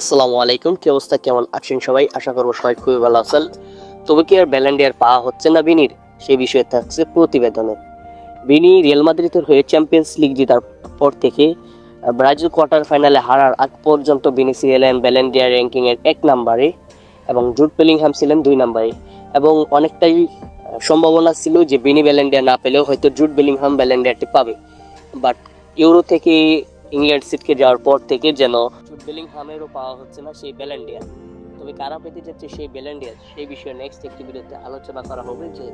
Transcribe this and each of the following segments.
আসসালামু আলাইকুম, কি অবস্থা, কেমন আছেন সবাই? আশা করব সবাই খুবই ভালো আছেন। তবে কি আর ব্যালেন্ডিয়ার পাওয়া হচ্ছে না বিনির? সেই বিষয়ে থাকছে প্রতিবেদনে। বিনি রিয়াল মাদ্রিদের হয়ে চ্যাম্পিয়ন্স লিগ জেতার পর থেকে ব্রাজিল কোয়ার্টার ফাইনালে হারার আগ পর্যন্ত বিনি ছিলেন ব্যালেন্ডিয়ার র্যাঙ্কিং এর এক নম্বরে এবং জুট বেলিংহাম ছিলেন দুই নম্বরে। এবং অনেকটাই সম্ভাবনা ছিল যে বিনি ব্যালেন্ডিয়ার না পেলেও হয়তো জুট বেলিংহাম ব্যালেন্ডিয়ারটি পাবে। বাট ইউরো থেকে ইংল্যান্ড সিটকে যাওয়ার পর থেকে যেন বেলিংহামেরও পাওয়া হচ্ছে না সেই ব্যালেন্ডিয়ার তবে কারা পেতে যাচ্ছে সেই ব্যালেন্ডিয়ার সেই বিষয়ে নেক্সট একটি ভিডিওতে আলোচনা করা হবে যে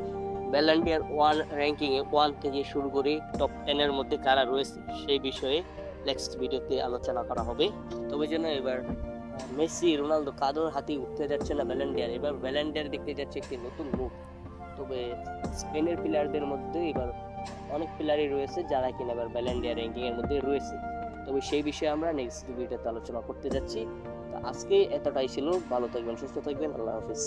ব্যালেন্ডিয়ার ওয়ান র্যাঙ্কিংয়ে ওয়ান থেকে শুরু করে টপ টেনের মধ্যে কারা রয়েছে সেই বিষয়ে নেক্সট ভিডিওতে আলোচনা করা হবে। তবে যেন এবার মেসি, রোনালদো কাদর হাতে উঠতে যাচ্ছে না ব্যালেন্ডিয়ার এবার ব্যালেন্ডিয়ার দেখতে যাচ্ছে একটি নতুন মুখ। তবে স্পেনের প্লেয়ারদের মধ্যে এবার অনেক প্লেয়ারই রয়েছে যারা কিনা এবার ব্যালেন্ডিয়া র্যাঙ্কিং এর মধ্যে রয়েছে। তবে সেই বিষয়ে আমরা নেক্সট ভিডিওতে আলোচনা করতে যাচ্ছি। তো আজকে এতটাই ছিল। ভালো থাকবেন, সুস্থ থাকবেন। আল্লাহ হাফিজ।